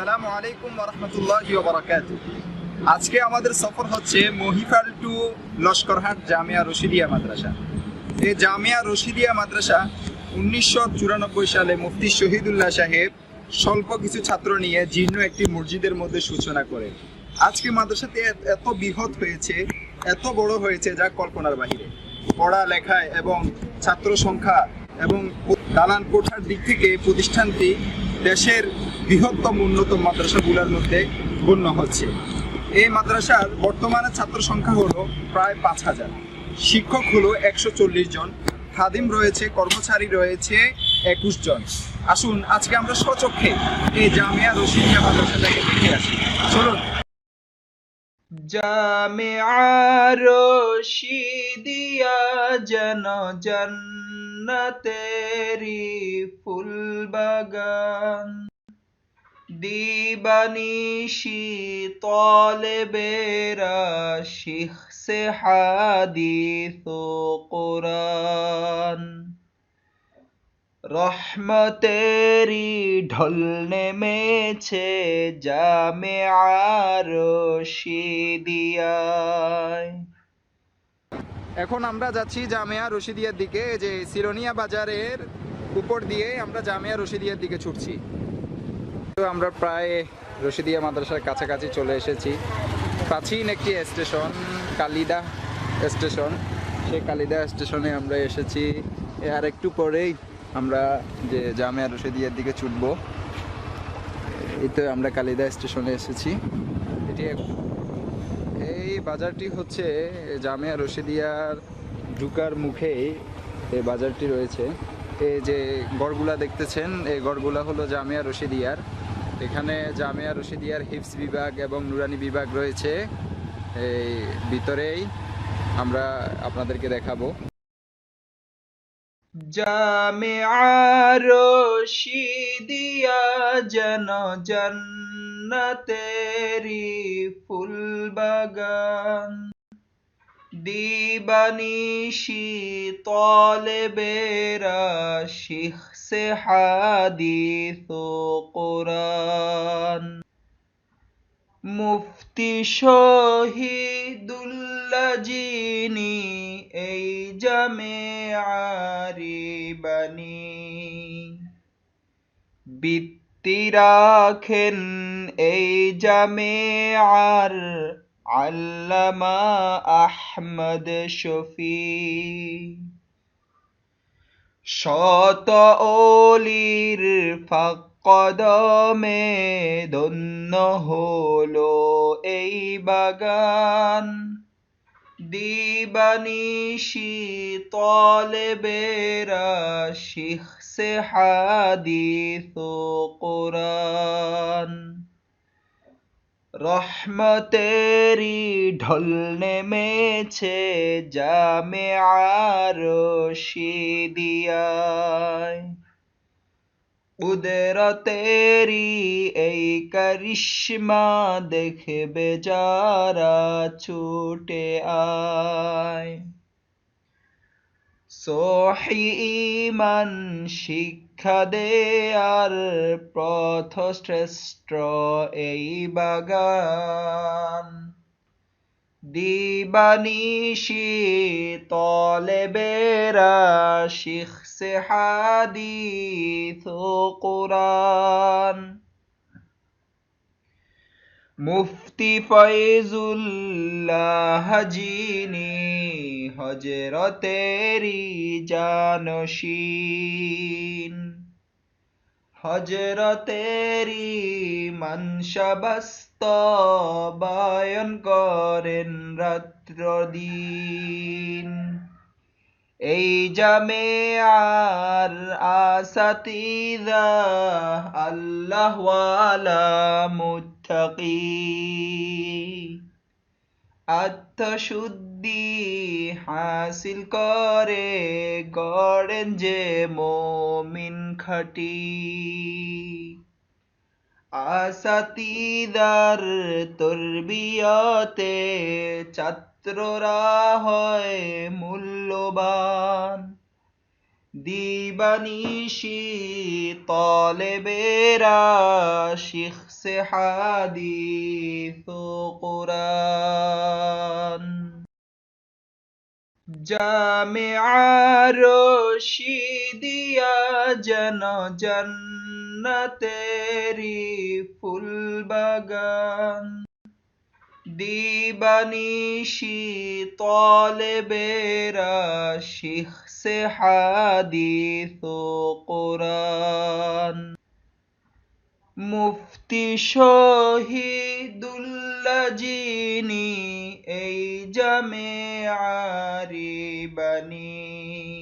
আসসালামু আলাইকুম রহমতুল্লাহি আজকে আমাদের সফর হচ্ছে মহিফাল টু লস্করহাট জামিয়া রশিদিয়া মাদ্রাসা। এই জামিয়া রশিদিয়া মাদ্রাসা উনিশশো চুরানব্বই সালে মুফতি শহীদুল্লাহ সাহেব স্বল্প কিছু ছাত্র নিয়ে জীর্ণ একটি মসজিদের মধ্যে সূচনা করে। আজকে মাদ্রাসাতে এত বৃহৎ হয়েছে, এত বড় হয়েছে যা কল্পনার বাহিরে। পড়া লেখায় এবং ছাত্র সংখ্যা এবং দালান কোঠার দিক থেকে প্রতিষ্ঠানটি দেশের বৃহত্তম উন্নত মাদ্রাসাগুলোর মধ্যে গণ্য হচ্ছে। এই মাদ্রাসার বর্তমানে ছাত্র সংখ্যা হলো প্রায় পাঁচ হাজার। শিক্ষক হলো একশো চল্লিশ জন, খাদিম রয়েছে, কর্মচারী রয়েছে একুশ জন। আসুন, আজকে আমরা স্বচক্ষে এই জামিয়া রশিদিয়া মাদ্রাসাটাকে দেখে আসি। চলুন। জামিআ রশিদিয়া ফুল বাগান দিবানিশি তলেবেরা শিখ সে হাদিস কোরআন। রহমতেরি ঢল নেমেছে জামে আর রশিদিয়ায়। এখন আমরা যাচ্ছি জামিয়া রশিদিয়ার দিকে, যে সিরোনিয়া বাজারের উপর দিয়ে আমরা জামিয়া রশিদিয়ার দিকে ছুটছি। আমরা প্রায় রশিদিয়া মাদ্রাসার কাছাকাছি চলে এসেছি। প্রাচীন একটি স্টেশন, কালিদা স্টেশন। সেই কালিদা স্টেশনে আমরা এসেছি। আর একটু পরেই আমরা যে জামিয়া রশিদিয়ার দিকে ছুটবো। তো আমরা কালিদা স্টেশনে এসেছি। এটি এই বাজারটি হচ্ছে জামিয়া রশিদিয়ার ঢুকার মুখেই এই বাজারটি রয়েছে। এই যে গড়গুলা দেখতেছেন, এই গড়গুলা হলো জামিয়া রশিদিয়ার। এখানে জামিয়া রশিদিয়ার হিপস বিভাগ এবং নুরানি বিভাগ রয়েছে। এই ভিতরেই আমরা আপনাদেরকে দেখাবো। জামিআ রশিদিয়া জন জন্নতেরি ফুল বাগান দিবানিশি তলেবেরা শিখ সে হাদিস কোরআন। মুফতি শহীদুল্লাহ যিনি এই জামে আরিবানি বৃত্তি রাখেন এই জামে আর আল্লামা আহমদ শফি। শত অলির ফাঁক কদমে ধন্য হলো এই বাগান। দিবানিশি তলেবেরা শিখ সে হাদিস কোরআন। রহমতেরি ঢল নেমেছে জামে রশিদিয়ায়। কুদরতেরি এই করিশ্মা দেখবে যারা ছুটে আয়। সোহি ইমান শিক্ষা দেয়ার পথ শ্রেষ্ঠ এই বাগান। দিবানিশি তলে বেরা শিখ সে হাদিস কোরআন। মুফতি ফয়জুল্লাহ যিনি হজরতেরি জানশীন হজরতেরি মনসবস্ত বায়ন করেন রাত্র দিন এই জামে আর আসাতিদা আল্লাহওয়ালা মুত্তাকি। আত্মশুদ্ধি হাসিল করে, গড়েন যে মোমিন খাটি। আসাতিদার তরবিয়তে ছাত্ররা হয় মূল্যবান। দিবানিশি তলেবেরা শিখছে হাদিস কোরআন। জামিআর রশিদিয়া জন জন্নতেরি ফুল বাগান দিবানিশি তলেবেরা শিখছে হাদিস ও কোরআন। মুফতি শহীদুল্লাহ যিনি এই জামে আরি বানী